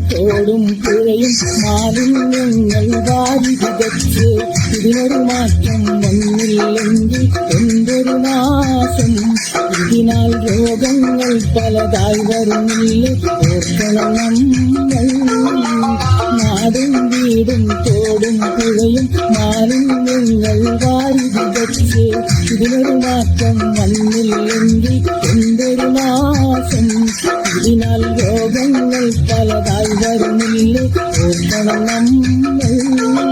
തോടും പുഴയും മാലിന്യങ്ങൾ വാരി വിതച്ച്. ഇതിനൊരു മാറ്റം വന്നില്ലെങ്കിൽ എന്തൊരു നാശം? ഇതിനാൽ രോഗങ്ങൾ പലതായി വരുന്നില്ല. ഓർക്കണം നമ്മൾ. നാടും വീടും തോടും പുഴയും മാറും വാരി വിതച്ച്. ഇതിനൊരു മാറ്റം വന്നില്ലെങ്കിൽ എന്തൊരു മാസം ഇതിനാൽ രോഗങ്ങൾ പലതായി വരുന്നില്ലേ. ഓർക്കണം നമ്മൾ.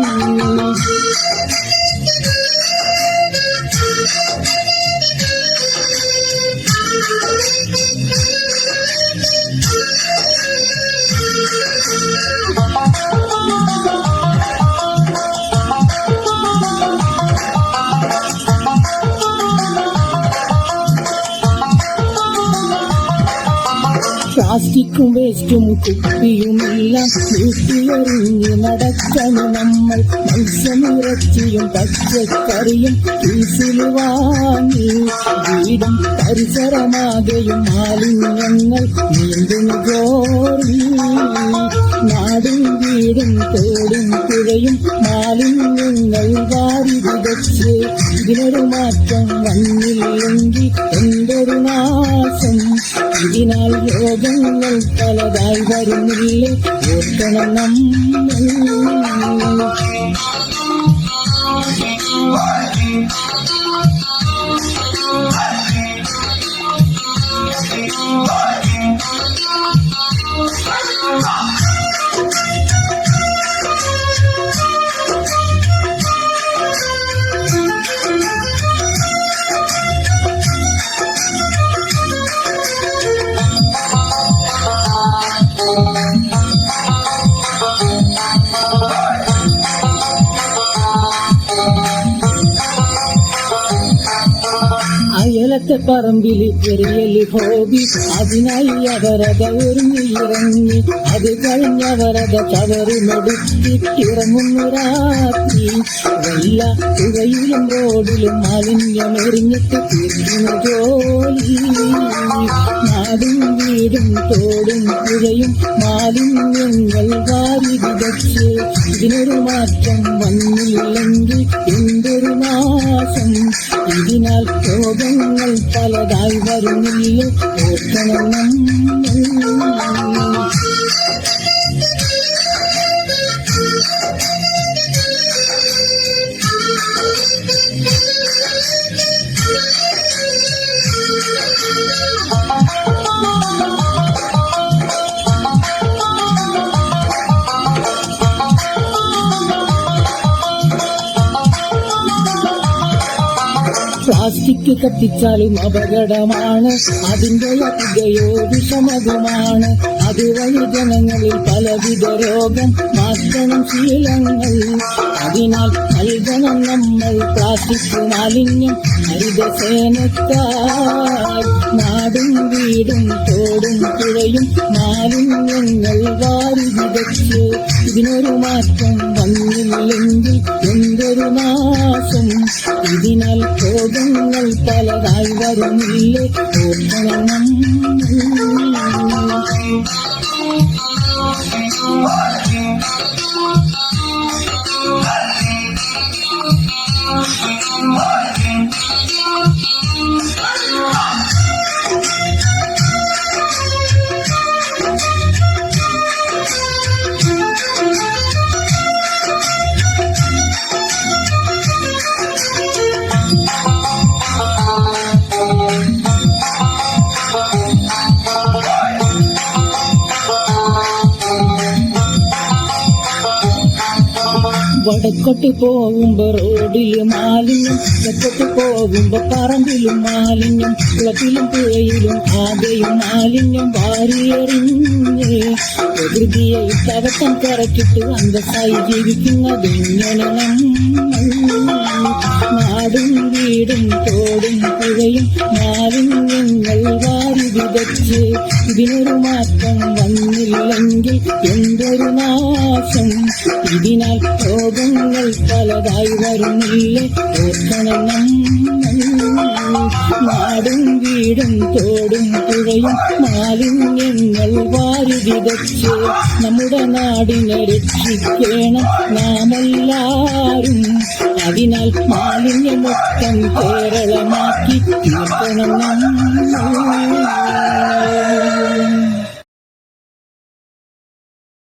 പ്ലാസ്റ്റിക്കും വേസ്റ്റും കുപ്പിയുമെല്ലാം വീട്ടിയെറിഞ്ഞ് നടക്കണം നമ്മൾ. മത്സ്യമിറച്ചിയും പച്ചക്കറിയും കീസിൽ വാങ്ങി. വീടും പരിസരമാകെയും മാലിന്യങ്ങൾ നീന്തും ജോറി. നാടും വീടും തോടും പുഴയും മാലിന്യങ്ങൾ വാരി വിതച്ച് ഇതിനൊരു മാറ്റം വന്നില്ലെങ്കിൽ എന്തൊരു നാശം? ഇതിനാൽ രോഗങ്ങൾ പലതായി വരുന്നില്ലേ? ഓർക്കണം നമ്മൾ. അയലത്തെ പറമ്പിൽ എറിയൽ ഹോബി. അതിനായി അവരത ഒരുങ്ങിയിറങ്ങി അത് കഴിഞ്ഞവരത ചവറുമെടുത്തിട്ടിറങ്ങുന്നു രാത്രി. വല്ല പുഴയിലും റോഡിലും മാലിന്യം എറിഞ്ഞിട്ട് തീർക്കുന്ന ജോലി. നാടും വീടും തോടും പുഴയും മാലിന്യങ്ങൾ വാരി വിതച്ച് ഇതിനൊരു മാറ്റം വന്നില്ലെങ്കിൽ എന്തൊരു നാശം ഇതിനാൽ രോഗങ്ങൾ പലതായി വരുന്നില്ലേ ഓർക്കണം നമ്മൾ പ്ലാസ്റ്റിക് കത്തിച്ചാലും അപകടമാണ്. അതിന്റെ അധികയോ വിഷമതുമാണ് അതുവഴി ജനങ്ങളിൽ പലവിധ രോഗം മാറ്റണം ശീലങ്ങൾ. അതിനാൽ നൽകണം നമ്മൾ പ്ലാസ്റ്റിക് മാലിന്യം. ഹരിതസേനക്കാർ നാടും വീടും പുഴയും മാലിന്യങ്ങൾ വാരി വിതച്ച് ഇതിനൊരു മാറ്റം വന്നില്ലെങ്കിൽ എന്തൊരു നാശം? ഇതിനാൽ രോഗങ്ങൾ പലതായി വരുന്നില്ലേ? ഓർക്കണം വടക്കോട്ട് പോകുമ്പോ റോഡിൽ മാലിന്യം തെക്കോട്ട് പോകുമ്പോ പറമ്പിലും മാലിന്യം കുളത്തിലും പുഴയിലും ആകെയും മാലിന്യം വാരിയെറിഞ്ഞ് പ്രകൃതിയെ തവട്ടം കറക്കിട്ട് അന്തസ്സായി ജീവിക്കുന്നതെങ്ങനെ നമ്മൾ? നാടും വീടും തോടും പുഴയും മാലിന്യങ്ങൾ വാരി വിതച്ച്. ഇതിനൊരു മാറ്റം വന്നില്ലെങ്കിൽ എന്തൊരു നാശം? ഇതിനാൽ രോഗങ്ങൾ പലതായി വരുന്നില്ലേ? ഓർക്കണം നാടും വീടും തോടും പുഴയും മാലിന്യങ്ങൾ വാരി വിതച്ച്. നമ്മുടെ നാടിനെ രക്ഷിക്കണം നാമെല്ലാരും അതിനാൽ മാലിന്യമൊത്തം കേരളമാക്കി തീർക്കണം നമ്മൾ.